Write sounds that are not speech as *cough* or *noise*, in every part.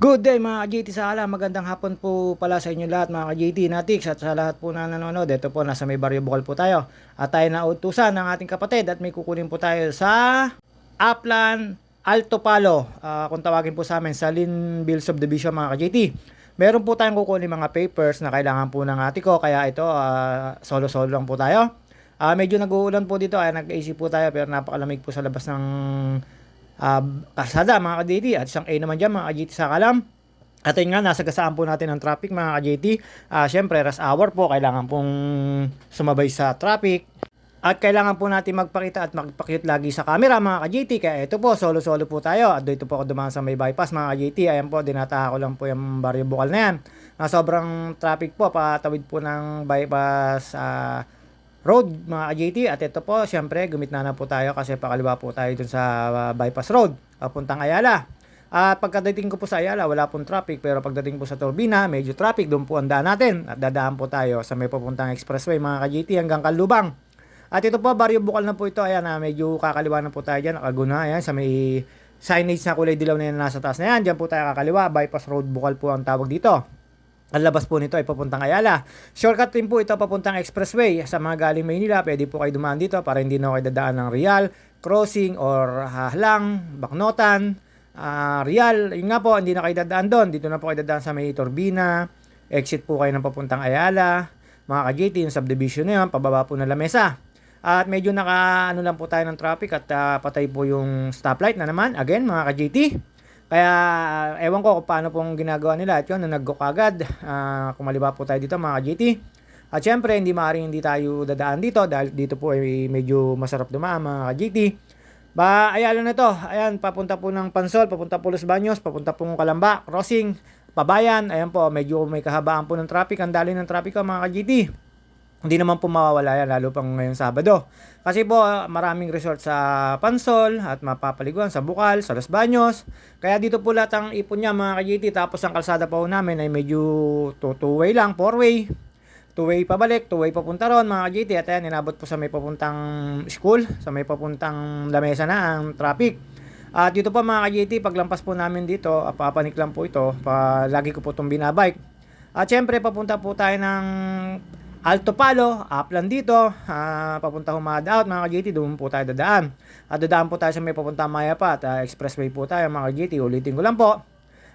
Good day mga ka-JT sa ala. Magandang hapon po pala sa inyo lahat mga ka-JT Natix at sa lahat po na nanonood. Ito po nasa may baryo bukal po tayo. At tayo na utusan ng ating kapatid at may kukunin po tayo sa Upland Alto Palo. Ah, kung tawagin po sa amin sa Linville Subdivision mga ka-JT. Meron po tayong kukunin mga papers na kailangan po ng ate ko. Kaya ito ah, solo-solo lang po tayo. Ah, medyo nag-uulan po dito ay nag-AC po tayo pero napakalamig po sa labas ng uh, kalsada mga ka-JT at isang A naman dyan mga ka-JT sa kalam. At yun nga, nasa gasaan po natin ang traffic mga ka-JT. Uh, Siyempre, rush hour po, kailangan pong sumabay sa traffic. At kailangan po natin magpakita at magpakute lagi sa camera mga ka-JT. Kaya ito po, solo-solo po tayo. At dito po ako dumaan sa may bypass mga ka-JT. Ayan po, dinataha ko lang po yung barrio bukal na yan. Na sobrang traffic po, patawid po ng bypass uh, road mga ka-JT at ito po syempre gumitna na po tayo kasi pakaliwa po tayo dun sa uh, bypass road papuntang Ayala. At pagkadating ko po sa Ayala wala pong traffic. Pero pagdating po sa Turbina medyo traffic. Doon po ang daan natin. At dadaan po tayo sa may papuntang expressway mga ka-JT hanggang Kalubang. At ito po baryo bukal na po ito. Ayan na medyo kakaliwa na po tayo dyan. Nakaguna ayan sa may signage na kulay dilaw na yan nasa taas na yan. Dyan po tayo kakaliwa. Bypass road bukal po ang tawag dito ang labas po nito ay papuntang Ayala. Shortcut din po ito papuntang Expressway. Sa mga galing Maynila, pwede po kayo dumaan dito para hindi na kayo dadaan ng Real, Crossing, or Hahlang, Baknotan, uh, Real. Yun nga po, hindi na kayo dadaan doon. Dito na po kayo dadaan sa may Turbina. Exit po kayo ng papuntang Ayala. Mga ka-JT, yung subdivision na yun, pababa po na lamesa. At medyo naka ano lang po tayo ng traffic at uh, patay po yung stoplight na naman. Again, mga ka-JT. Kaya ewan ko kung paano pong ginagawa nila at yun, na nag-go kagad. Uh, kumaliba po tayo dito mga GT. At syempre, hindi maaaring hindi tayo dadaan dito dahil dito po ay medyo masarap dumaan mga GT. Ba, ayala na to. Ayan, papunta po ng Pansol, papunta po Los Baños, papunta po ng Kalamba, crossing, Pabayan. Ayan po, medyo may kahabaan po ng traffic. Ang dali ng traffic ko mga GT hindi naman po mawawala yan lalo pang ngayong Sabado. Kasi po maraming resort sa Pansol at mapapaliguan sa Bukal, sa Los Baños. Kaya dito po lahat ang ipon niya mga ka-GT. Tapos ang kalsada po namin ay medyo two-way lang, four-way. Two-way pabalik, two-way papunta ron mga ka-GT. At ayan, inabot po sa may papuntang school, sa may papuntang lamesa na ang traffic. At dito po mga ka-GT, paglampas po namin dito, papanik lang po ito. Pa, lagi ko po itong binabike. At syempre, papunta po tayo ng Alto Palo, upland dito, uh, papunta Humada out, mga ka-GT, doon po tayo dadaan. At dadaan po tayo sa may papunta Mayapat, uh, expressway po tayo mga ka-GT, ulitin ko lang po.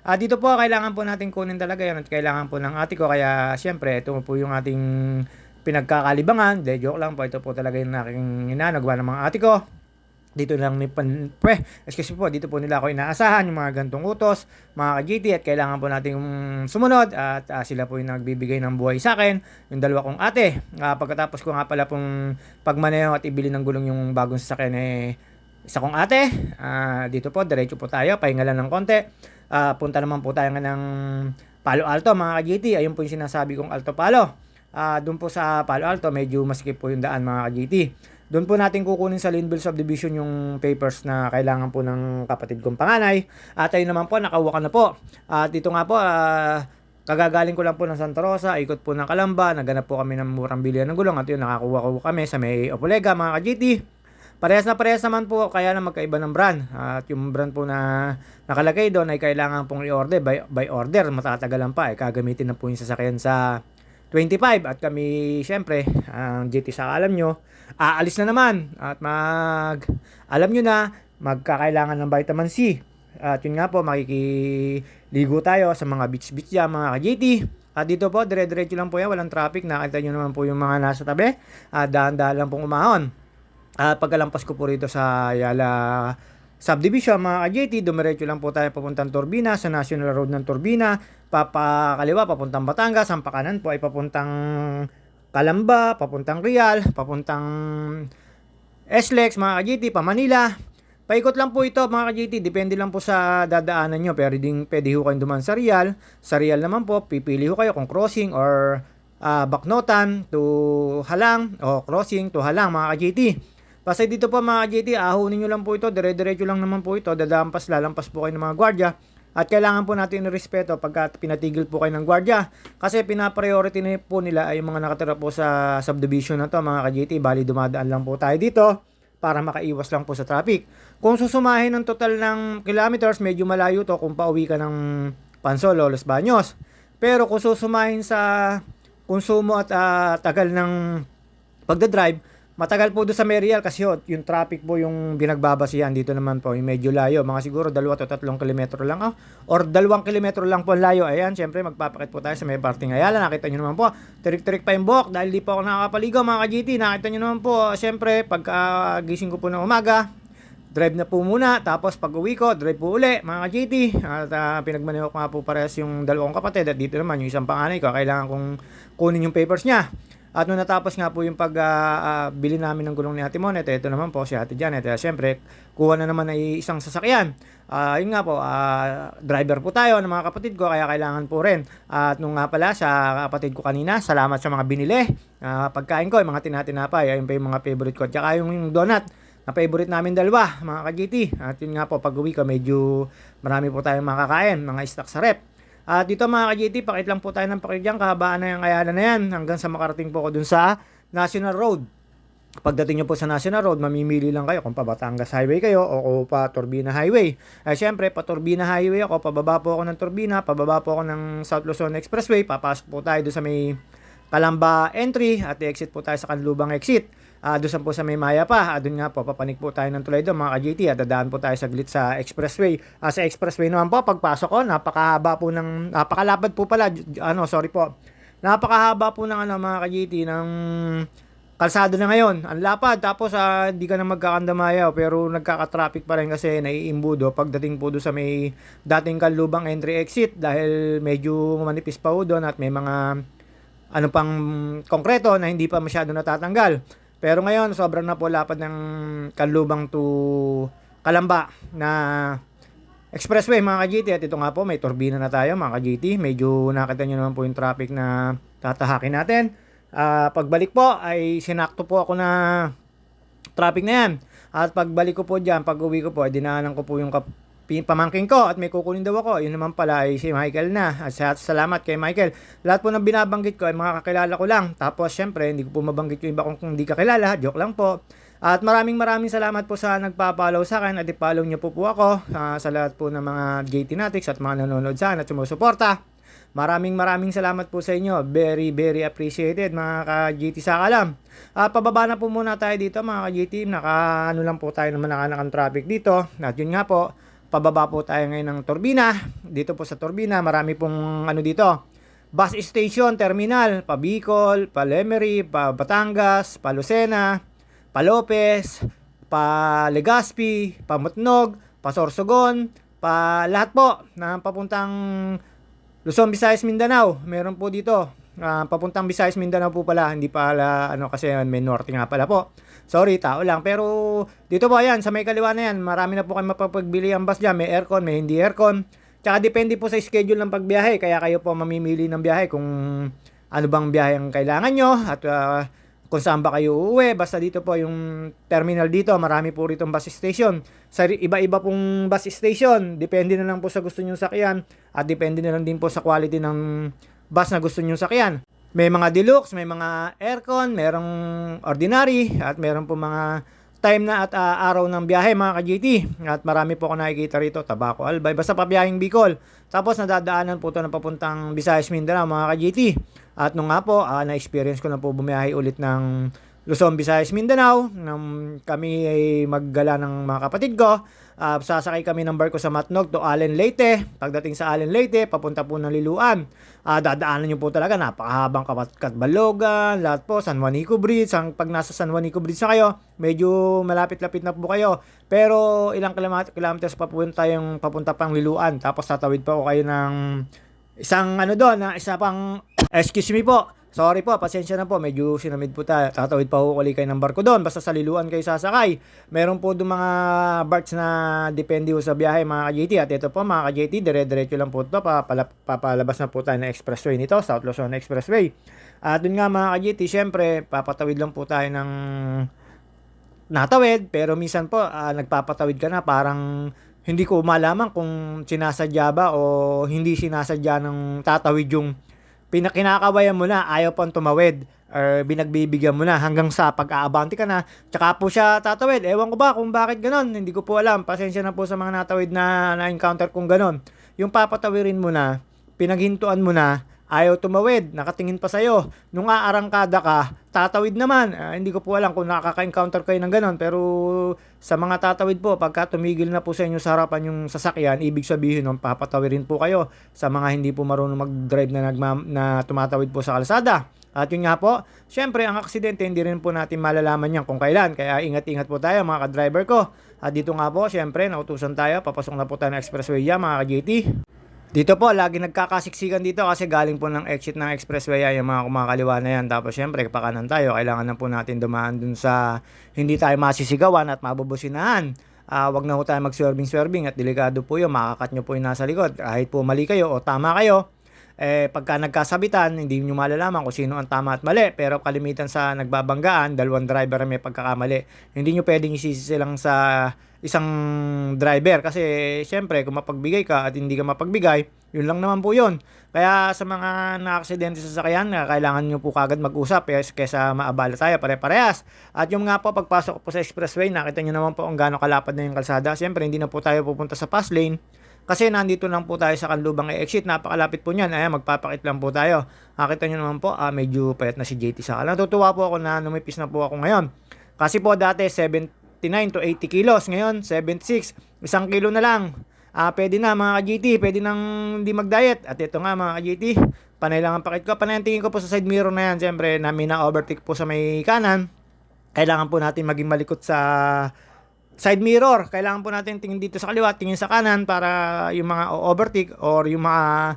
Uh, dito po, kailangan po natin kunin talaga yan at kailangan po ng ate ko, kaya siyempre, ito po yung ating pinagkakalibangan. De, joke lang po, ito po talaga yung aking inanagwa ng mga ate ko dito lang ni pan, pre, excuse po, dito po nila ako inaasahan yung mga gantong utos, mga ka-GT at kailangan po nating sumunod at uh, sila po yung nagbibigay ng buhay sa akin, yung dalawa kong ate. Uh, pagkatapos ko nga pala pong pagmaneho at ibili ng gulong yung bagong sasakyan eh, isa kong ate, uh, dito po, diretso po tayo, pahinga lang ng konti. Uh, punta naman po tayo nga ng Palo Alto, mga ka-GT, ayun po yung sinasabi kong Alto Palo. Uh, doon po sa Palo Alto, medyo masikip po yung daan mga ka-GT. Doon po natin kukunin sa Linville Subdivision yung papers na kailangan po ng kapatid kong panganay. At ayun naman po, nakawa ka na po. At dito nga po, uh, kagagaling ko lang po ng Santa Rosa, ikot po ng Kalamba, naganap po kami ng murang bilihan ng gulong at yun, nakakuha ko kami sa may Opulega, mga ka-GT. Parehas na parehas naman po, kaya na magkaiba ng brand. At yung brand po na nakalagay doon ay kailangan pong i-order by, by order, matatagalan pa. Eh, kagamitin na po yung sasakyan sa 25 at kami syempre ang GT sa alam nyo aalis na naman at mag alam nyo na magkakailangan ng vitamin C. At yun nga po makikiligo tayo sa mga beach beach dyan mga ka-GT at dito po dire-diretso lang po yan walang traffic. Nakita nyo naman po yung mga nasa tabi. At dahan-dahan lang pong umahon. At pagkalampas ko po rito sa Yala subdivision mga ka-JT, dumiretso lang po tayo papuntang Turbina sa National Road ng Turbina, papakaliwa papuntang Batangas, ang pakanan po ay papuntang Kalamba, papuntang Real, papuntang SLEX mga ka-JT, pa Manila. Paikot lang po ito mga ka-JT, depende lang po sa dadaanan nyo, pero ding, pwede ho kayong duman sa Real. Sa Real naman po, pipili ho kayo kung crossing or uh, Baknotan to Halang o crossing to Halang mga ka-JT. Basta dito po mga JT, ahunin nyo lang po ito, dire-diretso lang naman po ito, dadampas, lalampas po kayo ng mga gwardya. At kailangan po natin respeto pagka pinatigil po kayo ng gwardya. Kasi pinapriority na po nila ay yung mga nakatira po sa subdivision na to mga ka-JT. Bali dumadaan lang po tayo dito para makaiwas lang po sa traffic. Kung susumahin ng total ng kilometers, medyo malayo to kung pauwi ka ng Pansolo, Los Baños. Pero kung susumahin sa konsumo at ah, tagal ng pagdadrive, matagal po doon sa Merial kasi yun, yung traffic po yung binagbabasihan dito naman po, yung medyo layo, mga siguro dalawa to tatlong kilometro lang, oh, or dalawang kilometro lang po ang layo, ayan, syempre magpapakit po tayo sa may parting Ayala, nakita nyo naman po, tirik-tirik pa yung buhok, dahil di po ako nakakapaligo mga ka-GT, nakita nyo naman po, syempre, pagka gising ko po ng umaga, drive na po muna, tapos pag uwi ko, drive po uli, mga ka-GT. At uh, pinagmaneho ko nga po parehas yung dalawang kapatid at dito naman yung isang panganay ko, kailangan kong kunin yung papers niya. At nung natapos nga po yung pag uh, uh, bili namin ng gulong ni Ate Monet, ito naman po si Ate Janet. Uh, Siyempre, kuha na naman ay isang sasakyan. Uh, yun nga po, uh, driver po tayo ng mga kapatid ko, kaya kailangan po rin. Uh, at nung nga pala sa kapatid ko kanina, salamat sa mga binili. Uh, pagkain ko, yung mga tinatinapay, ayun pa yung mga favorite ko. At saka yung, yung donut, na favorite namin dalawa, mga ka-GT. At yun nga po, pag uwi ko, medyo marami po tayong makakain, mga stock sa rep. At dito mga ka-GT, pakit lang po tayo ng pakit dyan, kahabaan na yung kayanan na yan, hanggang sa makarating po ko dun sa National Road. Pagdating nyo po sa National Road, mamimili lang kayo kung pa Batangas Highway kayo o kung pa Turbina Highway. Ay syempre, pa Turbina Highway ako, pababa po ako ng Turbina, pababa po ako ng South Luzon Expressway, papasok po tayo doon sa may Kalamba entry at exit po tayo sa Kanlubang exit. Uh, doon po sa may maya pa, uh, doon nga po, papanik po tayo ng tulay doon mga ka-GT at dadaan po tayo saglit sa expressway. Uh, sa expressway naman po, pagpasok ko, napakahaba po ng, napakalapad po pala, ano, sorry po, napakahaba po ng ano mga ka-GT ng kalsado na ngayon. Ang lapad, tapos uh, hindi ka na magkakandamayaw, pero nagkaka-traffic pa rin kasi naiimbudo pagdating po doon sa may dating Kanlubang entry exit dahil medyo manipis pa po doon at may mga ano pang konkreto na hindi pa masyado natatanggal. Pero ngayon, sobrang na po lapad ng Kanlubang to Kalamba na expressway mga ka-GT. At ito nga po, may turbina na tayo mga ka-GT. Medyo nakita nyo naman po yung traffic na tatahakin natin. Uh, pagbalik po ay sinakto po ako na traffic na yan. At pagbalik ko po dyan, pag uwi ko po, dinaanan ko po yung kap- pamangking ko at may kukunin daw ako. Yun naman pala ay si Michael na. At salamat kay Michael. Lahat po ng binabanggit ko ay mga kakilala ko lang. Tapos syempre, hindi ko po mabanggit yung iba kung, hindi kakilala. Joke lang po. At maraming maraming salamat po sa nagpa-follow sa akin at i-follow niyo po po ako uh, sa lahat po ng mga JT Natics at mga nanonood sa at sumusuporta. Maraming maraming salamat po sa inyo. Very, very appreciated mga ka-GT sa kalam. Uh, pababa na po muna tayo dito mga ka-GT. Naka, ano lang po tayo naman nakanakan traffic dito. At yun nga po, pababa po tayo ngayon ng Turbina. Dito po sa Turbina, marami pong ano dito. Bus station, terminal, pa Bicol, pa Lemery, pa Batangas, pa Lucena, pa Lopez, pa Legazpi, pa Mutnog, pa Sorsogon, pa lahat po na papuntang Luzon, Visayas, Mindanao. Meron po dito. Uh, papuntang Visayas, Mindanao po pala. Hindi pala, ano kasi may norte nga pala po. Sorry, tao lang. Pero dito po, ayan, sa may kaliwa na yan, marami na po kayo mapapagbili ang bus dyan. May aircon, may hindi aircon. Tsaka depende po sa schedule ng pagbiyahe. Kaya kayo po mamimili ng biyahe kung ano bang biyahe ang kailangan nyo. At uh, kung saan ba kayo uuwi. Basta dito po yung terminal dito, marami po rito bus station. Sa iba-iba pong bus station, depende na lang po sa gusto nyo sakyan. At depende na lang din po sa quality ng bus na gusto nyo sakyan. May mga deluxe, may mga aircon, merong ordinary, at meron po mga time na at uh, araw ng biyahe mga ka-GT. At marami po ako nakikita rito, Tabaco Albay, basta pa biyaheng Bicol. Tapos nadadaanan po ito na papuntang Visayas Mindanao mga ka-GT. At nung nga po, uh, na-experience ko na po bumiyahe ulit ng Luzon, Visayas, Mindanao. Nang kami ay maggala ng mga kapatid ko. Uh, sasakay kami ng barko sa Matnog to Allen Leyte. Pagdating sa Allen Leyte, papunta po ng Liluan. Uh, dadaanan nyo po talaga, napakahabang Katbalogan, lahat po, San Juanico Bridge. Ang, pag nasa San Juanico Bridge na kayo, medyo malapit-lapit na po kayo. Pero ilang kilometers pa po tayong papunta pang Liluan. Tapos tatawid pa po kayo ng isang ano doon, na isa pang, excuse me po, Sorry po, pasensya na po, medyo sinamid po tayo. Tatawid pa hukuli kayo ng barko doon, basta sa liluan kayo sasakay. Meron po doon mga barks na depende po sa biyahe mga ka-JT. At ito po mga ka-JT, dire-diretso lang po ito, papalabas na po tayo ng expressway nito, South Luzon Expressway. At doon nga mga ka-JT, syempre, papatawid lang po tayo ng natawid, pero minsan po, uh, nagpapatawid ka na, parang hindi ko malaman kung sinasadya ba o hindi sinasadya ng tatawid yung pinakinakawayan mo na, ayaw pang tumawid or binagbibigyan mo na hanggang sa pag-aabanti ka na, tsaka po siya tatawid. Ewan ko ba kung bakit ganon, hindi ko po alam. Pasensya na po sa mga natawid na na-encounter kong ganon. yung papatawirin mo na, pinaghintuan mo na, ayaw tumawid, nakatingin pa sa'yo. Nung aarangkada ka, tatawid naman. Ah, hindi ko po alam kung nakaka-encounter kayo ng ganon, pero sa mga tatawid po, pagka tumigil na po sa inyo sa harapan yung sasakyan, ibig sabihin nun, papatawirin po kayo sa mga hindi po marunong mag-drive na, nagma- na tumatawid po sa kalsada. At yun nga po, syempre ang aksidente hindi rin po natin malalaman yan kung kailan. Kaya ingat-ingat po tayo mga ka-driver ko. At dito nga po, syempre nautusan tayo, papasok na po tayo ng expressway yan mga ka-JT. Dito po, lagi nagkakasiksikan dito kasi galing po ng exit ng expressway ay yung mga kumakaliwa na yan. Tapos syempre, pakanan tayo, kailangan na po natin dumaan dun sa hindi tayo masisigawan at mabubusinahan. Ah, wag na po tayo mag-swerving-swerving at delikado po yun, makakat nyo po yung nasa likod. Kahit po mali kayo o tama kayo, eh, pagka nagkasabitan, hindi nyo malalaman kung sino ang tama at mali. Pero kalimitan sa nagbabanggaan, dalawang driver ang may pagkakamali. Hindi nyo pwedeng isisi lang sa isang driver. Kasi, syempre, kung mapagbigay ka at hindi ka mapagbigay, yun lang naman po yun. Kaya sa mga na-aksidente sa sakyan, ah, kailangan nyo po kagad mag-usap eh, kesa maabala tayo pare-parehas. At yung nga po, pagpasok po sa expressway, nakita nyo naman po kung gaano kalapad na yung kalsada. Syempre, hindi na po tayo pupunta sa fast lane. Kasi nandito lang po tayo sa kanlubang exit, napakalapit po niyan. Ayan, magpapakit lang po tayo. Nakita nyo naman po, ah, medyo payat na si JT sa Natutuwa po ako na numipis na po ako ngayon. Kasi po dati 79 to 80 kilos, ngayon 76, isang kilo na lang. Ah, pwede na mga ka-GT, pwede nang hindi mag-diet. At ito nga mga ka-GT, panay lang ang pakit ko. Panay tingin ko po sa side mirror na yan. Siyempre, namin na overtake po sa may kanan. Kailangan po natin maging malikot sa side mirror. Kailangan po natin tingin dito sa kaliwa, tingin sa kanan para yung mga overtake or yung mga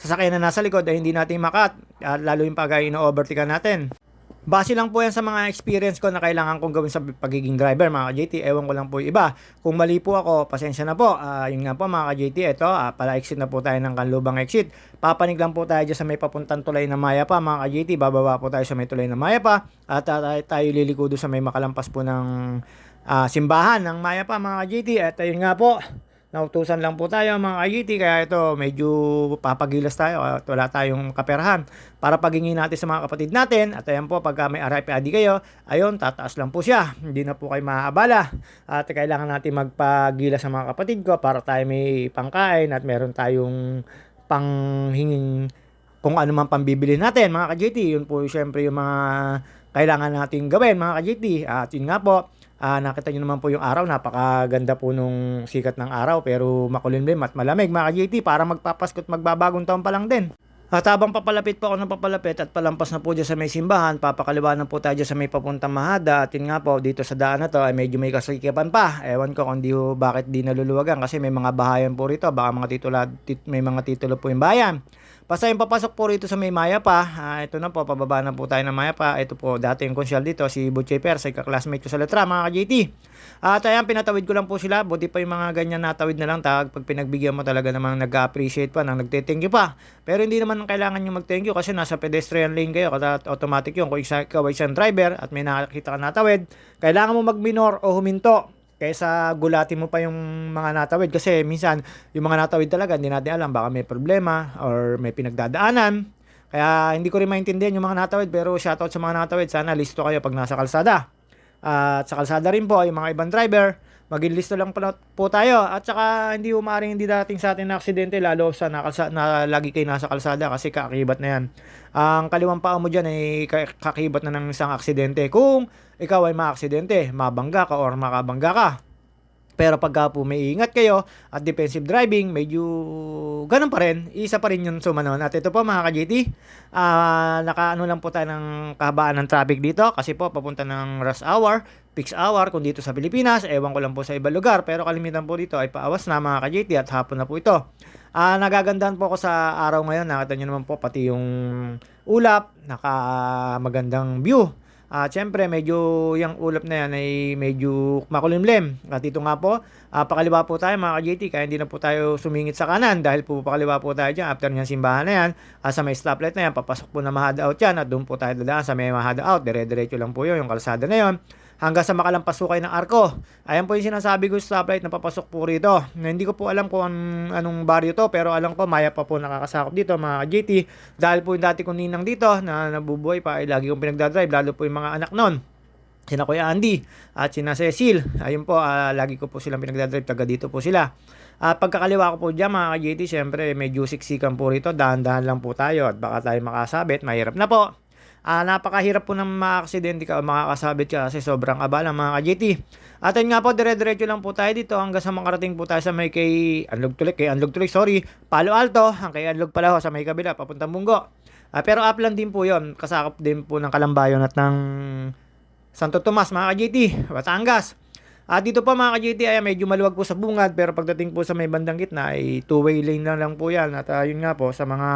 sasakyan na nasa likod ay hindi natin makat. At lalo yung pag ino-overtake natin. Base lang po yan sa mga experience ko na kailangan kong gawin sa pagiging driver mga ka-JT. Ewan ko lang po yung iba. Kung mali po ako, pasensya na po. Ah, yun nga po mga ka-JT, ito, ah, pala exit na po tayo ng kanlubang exit. Papanig lang po tayo dyan sa may papuntang tulay na Maya pa mga ka-JT. Bababa po tayo sa may tulay na Maya pa. At ah, tayo, tayo liliko doon sa may makalampas po ng ah, simbahan ng Maya pa mga ka-JT. At ayun nga po, nautusan lang po tayo mga ka-JT. Kaya ito, medyo papagilas tayo at wala tayong kaperahan para pagingin natin sa mga kapatid natin. At ayan po, pagka may RIPAD kayo, ayun, tataas lang po siya. Hindi na po kayo maaabala. At kailangan natin magpagila sa mga kapatid ko para tayo may pangkain at meron tayong panghinging kung ano man pambibili natin mga ka-JT. Yun po syempre yung mga kailangan natin gawin mga ka-JT. At yun nga po, Ah, nakita niyo naman po yung araw, napakaganda po nung sikat ng araw pero makulimlim at malamig mga ka-JT para magpapaskot magbabagong taon pa lang din. At habang papalapit po ako ng papalapit at palampas na po dyan sa may simbahan, papakaliwanan po tayo dyan sa may papuntang Mahada. At yun nga po, dito sa daan na to ay medyo may kasikipan pa. Ewan ko kung di ho, bakit di naluluwagan kasi may mga bahayan po rito. Baka mga titulo, tit, may mga titulo po yung bayan. Basta yung papasok po rito sa may Maya pa, ah, ito na po, pababa na po tayo ng Maya pa. Ito po, dati yung konsyal dito, si Butchie Persa, kaklasmate ko sa letra, mga ka-JT. At ayan, pinatawid ko lang po sila. Buti pa yung mga ganyan natawid na lang. Tag, pag pinagbigyan mo talaga namang nag-appreciate pa, nang nagte-thank you pa. Pero hindi naman kailangan nyo mag-thank you kasi nasa pedestrian lane kayo. Kada automatic yun. Kung ikaw ay isang driver at may nakakita ka natawid, kailangan mo mag-minor o huminto kaysa gulatin mo pa yung mga natawid. Kasi minsan yung mga natawid talaga hindi natin alam. Baka may problema or may pinagdadaanan. Kaya hindi ko rin maintindihan yung mga natawid. Pero shoutout sa mga natawid. Sana listo kayo pag nasa kalsada. At sa kalsada rin po yung mga ibang driver maging listo lang po, tayo. At saka hindi umaring hindi dating sa atin na aksidente lalo sa nakalsa, na lagi kayo nasa kalsada kasi kakibat na yan. Ang kaliwang paa mo dyan ay kakibat na ng isang aksidente. Kung ikaw ay maaksidente, mabangga ka or makabangga ka. Pero pagka po may ingat kayo at defensive driving, medyo ganun pa rin. Isa pa rin yung sumanon. At ito po mga ka-GT, uh, nakaano lang po tayo ng kahabaan ng traffic dito kasi po papunta ng rush hour, peak hour kung dito sa Pilipinas. Ewan ko lang po sa ibang lugar pero kalimitan po dito ay paawas na mga ka-GT at hapon na po ito. Uh, nagagandahan po ako sa araw ngayon. Nakita nyo naman po pati yung ulap, naka magandang view. Uh, syempre, medyo yung ulap na yan ay medyo makulimlim. At dito nga po, uh, pakaliwa po tayo mga ka-JT, kaya hindi na po tayo sumingit sa kanan dahil po pakaliwa po tayo dyan after niyang simbahan na yan. Uh, sa may stoplight na yan, papasok po na Mahada out yan at doon po tayo dadaan sa may Mahada out. Dire-diretso lang po yun, yung kalsada na yon hanggang sa makalampas po kayo ng arko. Ayan po yung sinasabi ko sa stoplight na papasok po rito. Na hindi ko po alam kung an- anong baryo to pero alam ko maya pa po nakakasakop dito mga GT. Dahil po yung dati kong ninang dito na nabubuhay pa ay lagi kong pinagdadrive lalo po yung mga anak nun sina Kuya Andy at sina Cecil. Ayun po, uh, lagi ko po silang pinagdadrive, taga dito po sila. At pagkakaliwa ko po dyan mga ka-JT, syempre medyo siksikan po rito, dahan-dahan lang po tayo at baka tayo makasabit, mahirap na po. Ah, napakahirap po ng makaksidente ka o makakasabit ka kasi sobrang abala mga ka-JT. At yun nga po, dire-diretso lang po tayo dito hanggang sa makarating po tayo sa may kay Anlog Tulik, kay Anlog Tulik, sorry, Palo Alto, ang kay Anlog pala ho, sa may kabila, papuntang Bungo. Ah, pero upland din po yon kasakop din po ng Kalambayon at ng Santo Tomas mga ka-JT, Batangas. At dito po mga ka-JT ay medyo maluwag po sa bungad pero pagdating po sa may bandang gitna ay two-way lane na lang po yan. At uh, yun nga po sa mga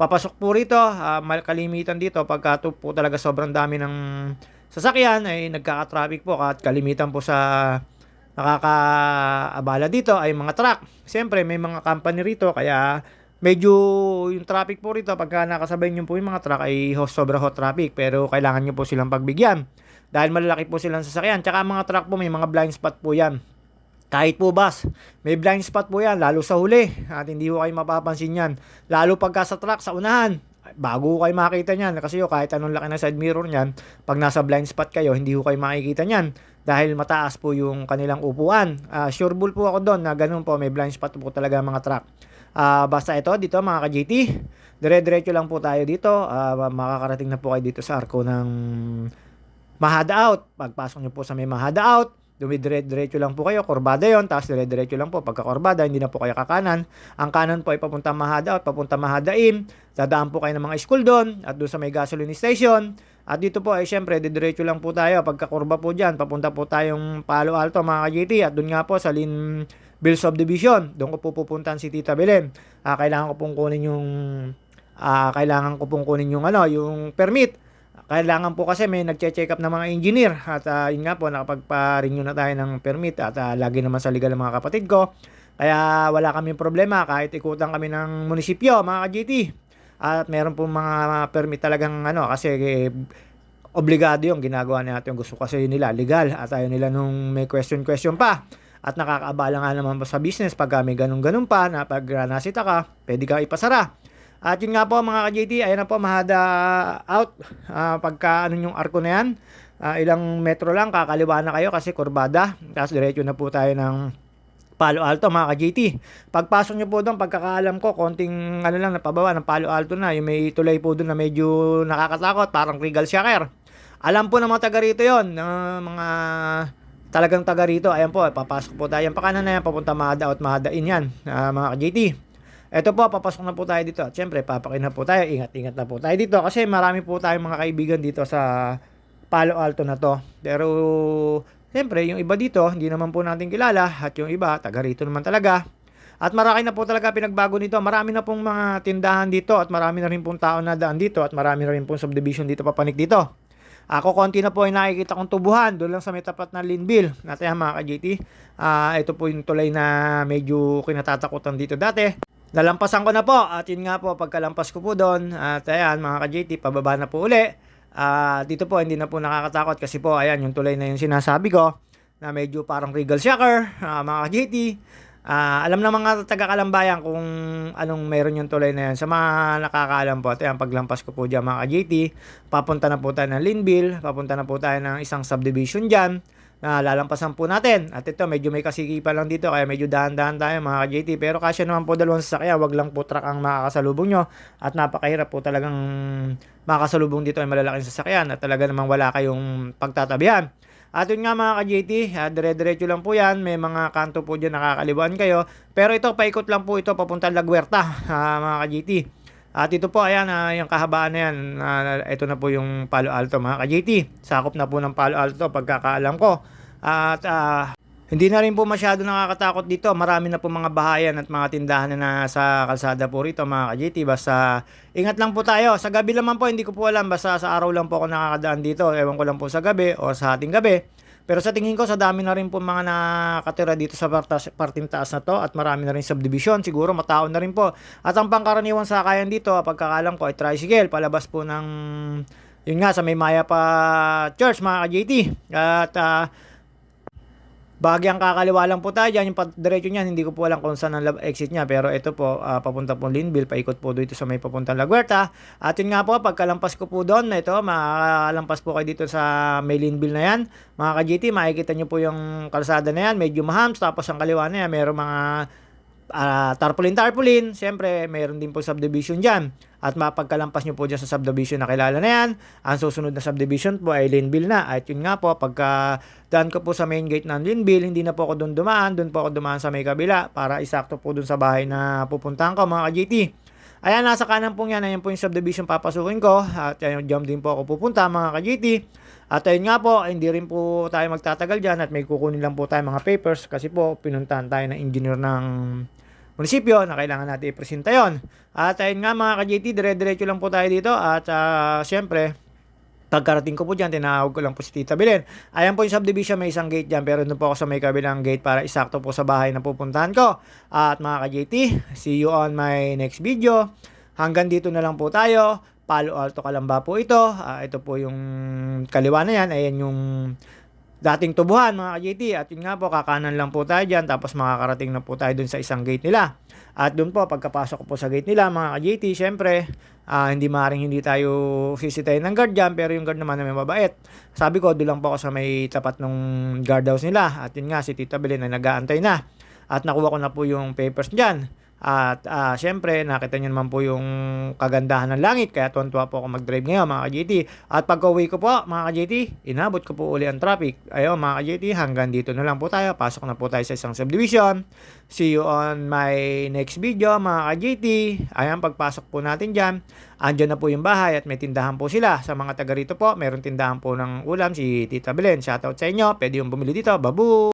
papasok po rito, uh, kalimitan dito pagka po talaga sobrang dami ng sasakyan ay nagkaka-traffic po at kalimitan po sa nakakaabala dito ay mga truck. Siyempre may mga company rito kaya medyo yung traffic po rito pagka nakasabay nyo po yung mga truck ay sobra hot traffic pero kailangan nyo po silang pagbigyan dahil malalaki po silang sasakyan. Tsaka mga truck po may mga blind spot po yan. Kahit po bus, may blind spot po yan, lalo sa huli. At hindi ko kayo mapapansin yan. Lalo pagka sa truck, sa unahan, bago kayo makita niyan. Kasi yo, kahit anong laki ng side mirror niyan, pag nasa blind spot kayo, hindi ko kayo makikita niyan. Dahil mataas po yung kanilang upuan. Uh, sure bull po ako doon na ganun po, may blind spot po talaga mga truck. Uh, basta ito, dito mga ka-GT, dire-diretso lang po tayo dito. Uh, makakarating na po kayo dito sa arko ng Mahada out. Pagpasok nyo po sa may Mahada out, dumidire-diretso lang po kayo, kurbada yon tapos dire-diretso lang po. Pagka kurbada, hindi na po kayo kakanan. Ang kanan po ay papunta Mahada out, papunta Mahada in. Dadaan po kayo ng mga school doon at doon sa may gasoline station. At dito po ay syempre, didiretso lang po tayo. Pagka kurba po dyan, papunta po tayong Palo Alto mga ka-GT. At doon nga po sa Lin Bill Subdivision. Doon ko po pupuntahan si Tita Belen. Uh, kailangan ko pong kunin yung uh, kailangan ko pong kunin yung ano, yung permit kailangan po kasi may nagche-check up ng mga engineer at uh, yun nga po nakapagpa-renew na tayo ng permit at uh, lagi naman sa legal ng mga kapatid ko. Kaya wala kaming problema kahit ikutan kami ng munisipyo mga ka-GT. At meron po mga permit talagang ano kasi eh, obligado yung ginagawa natin yung gusto kasi nila legal at ayaw nila nung may question question pa. At nakakaabala nga naman po sa business pag may ganun-ganun pa na pag nasita ka, pwede ka ipasara. At yun nga po mga ka-JT, ayan na po mahada out. Uh, pagka ano yung arko na yan, uh, ilang metro lang, kakaliwa na kayo kasi kurbada. Tapos diretso na po tayo ng Palo Alto mga ka-JT. Pagpasok nyo po doon, pagkakaalam ko, konting ano lang napababa ng Palo Alto na. Yung may tulay po doon na medyo nakakatakot, parang Regal Shaker. Alam po ng mga taga rito yon ng mga talagang taga rito. Ayan po, papasok po tayo. Pakanan na yan, papunta Mahada out Mahada in yan, uh, mga ka-JT. Ito po, papasok na po tayo dito. At syempre, papakin po tayo. Ingat-ingat na po tayo dito. Kasi marami po tayong mga kaibigan dito sa Palo Alto na to. Pero, syempre, yung iba dito, hindi naman po natin kilala. At yung iba, taga rito naman talaga. At marami na po talaga pinagbago nito. Marami na pong mga tindahan dito at marami na rin pong tao na daan dito at marami na rin pong subdivision dito papanik dito. Ako konti na po ay nakikita kong tubuhan doon lang sa may tapat na Linville. Natin mga ka-JT. Uh, ito po yung tulay na medyo kinatatakutan dito dati. Nalampasan ko na po at yun nga po pagkalampas ko po doon at ayan mga ka-JT pababa na po uli. Uh, dito po hindi na po nakakatakot kasi po ayan yung tulay na yung sinasabi ko na medyo parang regal shocker uh, mga ka-JT. Uh, ah, alam na mga taga-kalambayan kung anong meron yung tulay na yan. Sa mga nakakaalam po, at ayan, paglampas ko po dyan mga ka-JT, papunta na po tayo ng Linville, papunta na po tayo ng isang subdivision dyan na lalampasan po natin. At ito, medyo may kasikipan lang dito, kaya medyo dahan-dahan tayo mga ka-JT. Pero kasya naman po dalawang sasakyan, wag lang po truck ang makakasalubong nyo. At napakahirap po talagang makakasalubong dito ay malalaking sasakyan at talaga namang wala kayong pagtatabihan. At yun nga mga ka-JT, uh, dire-diretso lang po yan. May mga kanto po dyan nakakalibuan kayo. Pero ito, paikot lang po ito papunta Lagwerta, uh, *laughs* mga ka-JT. At ito po, ayan, uh, yung kahabaan na yan. Uh, ito na po yung Palo Alto, mga ka-JT. Sakop na po ng Palo Alto, pagkakaalam ko. At uh, hindi na rin po masyado nakakatakot dito. Marami na po mga bahayan at mga tindahan na nasa kalsada po rito, mga ka-JT. Basta ingat lang po tayo. Sa gabi naman po, hindi ko po alam. Basta sa araw lang po ako nakakadaan dito. Ewan ko lang po sa gabi o sa ating gabi. Pero sa tingin ko, sa dami na rin po mga nakatira dito sa partas, parting taas na to at marami na rin subdivision. Siguro mataon na rin po. At ang pangkaraniwang sakayan dito, pagkakalam ko ay tricycle. Palabas po ng, yun nga, sa may Maya pa Church, mga ka-JT. At uh, Bagyang kakaliwa lang po tayo dyan, yung diretso niyan, hindi ko po alam kung saan ang exit niya, pero ito po, uh, papunta po Linville, paikot po dito sa may papuntang Laguerta. At yun nga po, pagkalampas ko po doon, ito, makalampas po kayo dito sa may Linville na yan. Mga ka-GT, makikita nyo po yung kalsada na yan, medyo mahams, tapos ang kaliwa na yan, mayroong mga ah, tarpaulin tarpaulin, siyempre mayroon din po subdivision dyan. At mapagkalampas nyo po dyan sa subdivision na kilala na yan, ang susunod na subdivision po ay Linville na. At yun nga po, pagka daan ko po sa main gate ng Linville, hindi na po ako doon dumaan, doon po ako dumaan sa may kabila para isakto po doon sa bahay na pupuntahan ko mga ka-GT. Ayan, nasa kanan po yan, ayan po yung subdivision papasukin ko. At ayan, jump din po ako pupunta mga ka-GT. At ayun nga po, hindi rin po tayo magtatagal dyan at may kukunin lang po tayo mga papers kasi po pinuntahan tayo ng engineer ng munisipyo na kailangan natin ipresenta yon. At ayun nga mga ka-JT, dire-diretso lang po tayo dito at uh, syempre, pagkarating ko po dyan, tinawag ko lang po si Tita Belen. Ayan po yung subdivision, may isang gate dyan pero doon po ako sa may kabilang gate para isakto po sa bahay na pupuntahan ko. At mga ka-JT, see you on my next video. Hanggang dito na lang po tayo. Palo Alto Kalamba po ito. Ah, ito po yung kaliwa na yan. Ayan yung dating tubuhan mga ka-JT. At yun nga po, kakanan lang po tayo dyan. Tapos makakarating na po tayo dun sa isang gate nila. At dun po, pagkapasok po sa gate nila mga ka-JT, syempre, ah, hindi maaaring hindi tayo sisitayin ng guard dyan. Pero yung guard naman na may mabait. Sabi ko, doon lang po ako sa may tapat ng guard house nila. At yun nga, si Tita Belen na nag-aantay na. At nakuha ko na po yung papers dyan. At uh, syempre, nakita nyo naman po yung kagandahan ng langit. Kaya tuwan-tuwa po ako mag-drive ngayon mga ka-JT. At pag uwi ko po mga ka-JT, inabot ko po uli ang traffic. Ayun mga ka-JT, hanggang dito na lang po tayo. Pasok na po tayo sa isang subdivision. See you on my next video mga ka-JT. Ayan, pagpasok po natin dyan. Andyan na po yung bahay at may tindahan po sila. Sa mga taga rito po, meron tindahan po ng ulam si Tita Belen. Shoutout sa inyo. Pwede yung bumili dito. Babu!